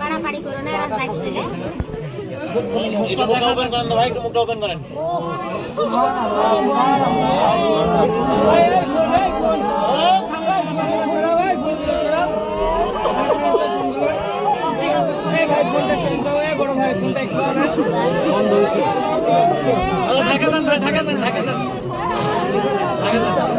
পাড়াপাড়ি করো না এরা সাইড থেকে। মুখটা ওপেন করেন তো ভাই একটু মুখটা ওপেন করেন। ঢাকা দেন ভাই ঢাকা দেন ঢাকা দেন ঢাকা দেন